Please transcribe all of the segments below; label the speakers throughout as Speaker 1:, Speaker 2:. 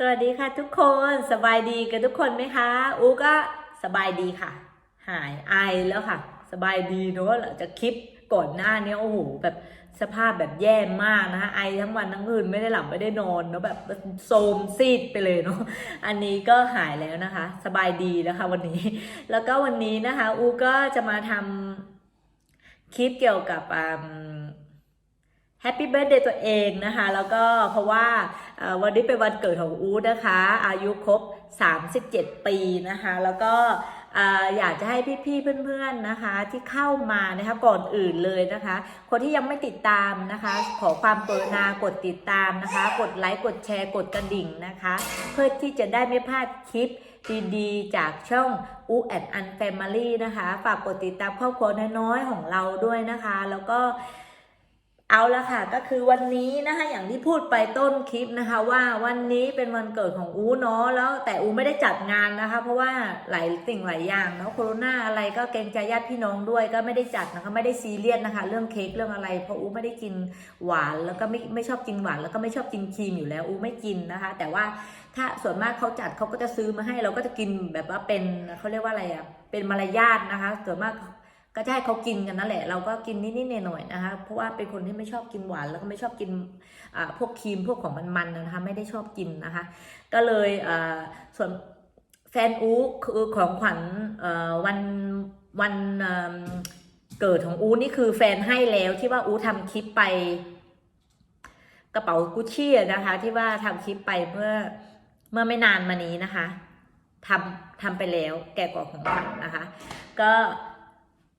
Speaker 1: สวัสดีค่ะทุกคนสบายดีกันทุกคนไหมคะ อูก็สบายดีค่ะ หายไอแล้วค่ะ สบายดีเนอะหลังจากคลิปก่อนหน้านี้โอ้โหแบบสภาพแบบแย่มากนะคะไอทั้งวันทั้งคืนไม่ได้หลับไม่ได้นอนเนอะแบบโซมซีดไปเลยเนาะอันนี้ก็หายแล้วนะคะ สบายดีแล้วค่ะวันนี้ แล้วก็วันนี้นะคะ อูก็จะมาทำคลิปเกี่ยวกับอืม แฮปปี้เบิร์ดเดย์ตัวเองนะคะ แล้วก็เพราะว่าวันนี้เป็นวันเกิดของอู๊ดนะคะ อายุครบ 37 ปีนะคะ แล้วก็เอ่ออยากจะให้พี่ๆเพื่อนๆนะคะ ที่เข้ามานะคะก่อนอื่นเลยนะคะ คนที่ยังไม่ติดตามนะคะ ขอความกรุณากดติดตามนะคะ กดไลค์กดแชร์กดกระดิ่งนะคะ เพื่อที่จะได้ไม่พลาดคลิปดีๆจากช่องอูแอนอันแฟมิลี่นะคะฝากกดติดตามครอบครัวน้อยๆของเราด้วยนะคะ แล้วก็ เอาละค่ะก็คือวันนี้นะคะอย่างที่พูดไปต้นคลิปนะคะว่าวันนี้เป็นวันเกิดของอูเนาะแล้วแต่อูไม่ได้จัดงานนะคะ เพราะว่าหลายสิ่งหลายอย่างเนาะโคโรนาอะไรก็เกรงใจญาติพี่น้องด้วยก็ไม่ได้จัดนะคะไม่ได้ซีเรียสนะคะ เรื่องเค้กเรื่องอะไร เพราะอูไม่ได้กินหวานแล้วก็ไม่ไม่ชอบกินหวานแล้วก็ไม่ชอบกินครีมอยู่แล้วอูไม่กินนะคะ แต่ว่าถ้าส่วนมากเขาจัดเขาก็จะซื้อมาให้เราก็จะกินแบบว่าเป็นเขาเรียกว่าอะไรอะเป็นมารยาทนะคะ ส่วนมาก ก็จะให้เขากินกันนั่นแหละ เราก็กินนิดๆหน่อยๆนะคะ เพราะว่าเป็นคนที่ไม่ชอบกินหวาน แล้วก็ไม่ชอบกินอ่าพวกครีมพวกของมันๆนะคะ ไม่ได้ชอบกินนะคะ ก็เลยอ่าส่วนแฟนอูคือของขวัญอ่อวันวันเกิดของอูนี่คือแฟนให้แล้วที่ว่าอูทำคลิปไป กระเป๋ากุชชี่นะคะ ที่ว่าทำคลิปไปเมื่อเมื่อไม่นานมานี้นะคะทำทำไปแล้วแก่กว่าของขวัญนะคะ ก็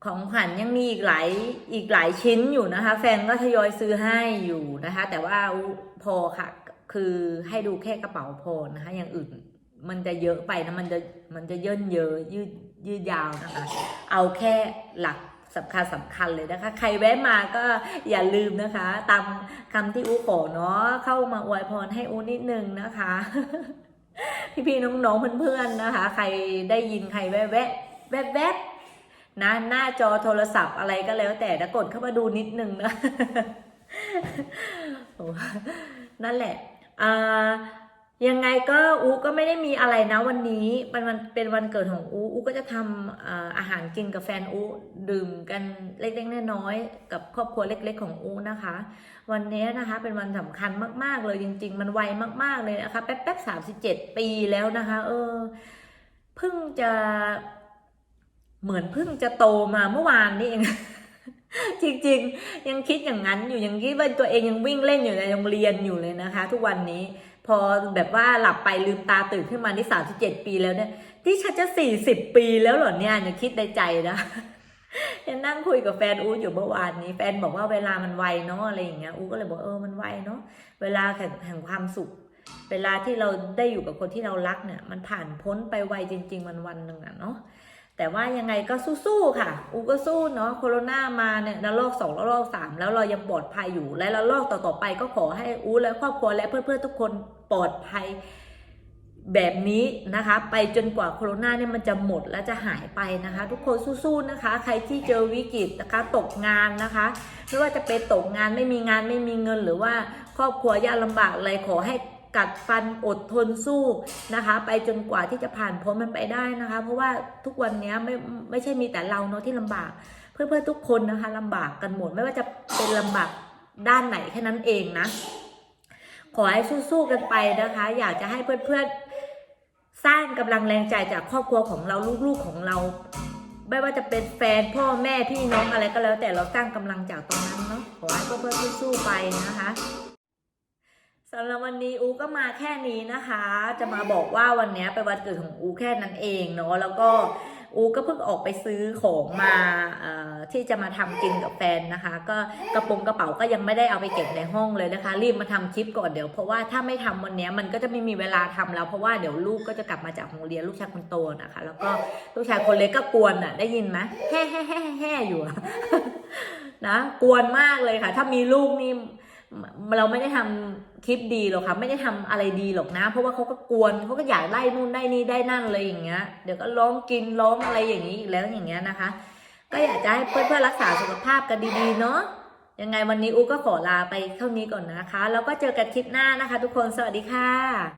Speaker 1: ของขวัญยังมีอีกหลายอีกหลายชิ้นอยู่นะคะ แฟนก็ทยอยซื้อให้อยู่นะคะ แต่ว่าพอค่ะ คือให้ดูแค่กระเป๋าพอนะคะ อย่างอื่นมันจะเยอะไปนะมันจะมันจะเย่นเยอะยืดยืดยาวนะคะ เอาแค่หลักสำคัญสำคัญเลยนะคะ ใครแวะมาก็อย่าลืมนะคะ ตามคำที่อูขอเนาะเข้ามาอวยพรให้อูนิดนึงนะคะ พี่ๆน้องๆเพื่อนๆนะคะ ใครได้ยินใครแวะแวะแวบแวบๆ นะหน้าจอโทรศัพท์อะไรก็แล้ว แต่นะกดเข้ามาดูนิดนึงนะนั่นแหละอ่ายังไงก็อูก็ไม่ได้มีอะไรนะวันนี้มันมันเป็นวันเกิดของอูอูก็จะทำอาอาหารกินกับแฟนอูดื่มกันเล็กๆน้อยๆกับครอบครัวเล็ก ๆ ของอูนะคะ วันนี้นะคะเป็นวันสำคัญมากๆเลยจริง ๆ มันไวมากๆเลยนะคะแป๊บๆสามสิบเจ็ดปีแล้วนะคะ เออเพิ่งจะ เหมือนเพิ่งจะโตมาเมื่อวานนี่เอง จริงๆ ยังคิดอย่างนั้นอยู่ยังคิดว่าตัวเองยังวิ่งเล่นอยู่ในโรงเรียนอยู่เลยนะคะ ทุกวันนี้ พอแบบว่าหลับไปลืมตาตื่นขึ้นมาที่สามสิบเจ็ดปีแล้วเนี่ยที่ฉันจะสี่สิบปีแล้วเหรอเนี่ยเนี่ยคิดในใจนะยังนั่งคุยกับแฟนอูอยู่เมื่อวานนี้แฟนบอกว่าเวลามันไวเนาะอะไรอย่างเงี้ยอูก็เลยบอกเออมันไวเนาะเวลาแห่งความสุข เวลาที่เราได้อยู่กับคนที่เรารักเนี่ย มันผ่านพ้นไปไวจริงๆวันวันหนึ่งอะเนาะ แต่ว่ายังไงก็สู้ๆค่ะ อูก็สู้เนาะโคโรนามาเนี่ยระลอกสองระลอกสามแล้วเรายังปลอดภัยอยู่ และระลอกต่อๆไปก็ขอให้อูและครอบครัวและเพื่อนๆทุกคนปลอดภัยแบบนี้นะคะ ไปจนกว่าโคโรนาเนี่ยมันจะหมดและจะหายไปนะคะ ทุกคนสู้ๆนะคะ ใครที่เจอวิกฤตนะคะตกงานนะคะไม่ว่าจะเป็นตกงานไม่มีงานไม่มีเงินหรือว่าครอบครัวยากลำบากอะไรขอให้ กัดฟันอดทนสู้นะคะ ไปจนกว่าที่จะผ่านพ้นมันไปได้นะคะ เพราะว่าทุกวันนี้ไม่ไม่ใช่มีแต่เราเนาะที่ลำบาก เพื่อนๆทุกคนนะคะลำบากกันหมดไม่ว่าจะเป็นลำบากด้านไหนแค่นั้นเองนะ ขอให้สู้ๆกันไปนะคะ อยากจะให้เพื่อนๆสร้างกำลังแรงใจจากครอบครัวของเราลูกๆของเรา ไม่ว่าจะเป็นแฟนพ่อแม่พี่น้องอะไรก็แล้ว แต่เราสร้างกำลังจากตรงนั้นเนาะขอให้เพื่อนๆสู้ๆไปนะคะ สำหรับวันนี้อูก็มาแค่นี้นะคะ จะมาบอกว่าวันนี้เป็นวันเกิดของอูแค่นั้นเองเนาะแล้วก็อูก็เพิ่งออกไปซื้อของมาเอ่อที่จะมาทำกินกับแฟนนะคะ ก็กระโปรงกระเป๋าก็ยังไม่ได้เอาไปเก็บในห้องเลยนะคะ รีบมาทำคลิปก่อนเดี๋ยวเพราะว่าถ้าไม่ทำวันนี้มันก็จะไม่มีเวลาทำแล้ว เพราะว่าเดี๋ยวลูกก็จะกลับมาจากโรงเรียนลูกชายคนโตนะคะ แล้วก็ลูกชายคนเล็กก็กวนอะ ได้ยินไหมแฮ่แฮ่แฮ่แฮ่อยู่อะนะกวนมากเลยค่ะ ถ้ามีลูกนี่ เราไม่ได้ทำคลิปดีหรอกค่ะไม่ได้ทำอะไรดีหรอกนะ เพราะว่าเขาก็กวนเขาก็อยากได้นู่นได้นี่ได้นั่นเลยอย่างเงี้ย เดี๋ยวก็ร้องกินร้องอะไรอย่างนี้อีกแล้วอย่างเงี้ยนะคะ ก็อยากจะให้เพื่อนๆรักษาสุขภาพกันดีๆเนาะยังไงวันนี้อูก็ขอลาไปเท่านี้ก่อนนะคะ แล้วก็เจอกันคลิปหน้านะคะ ทุกคนสวัสดีค่ะ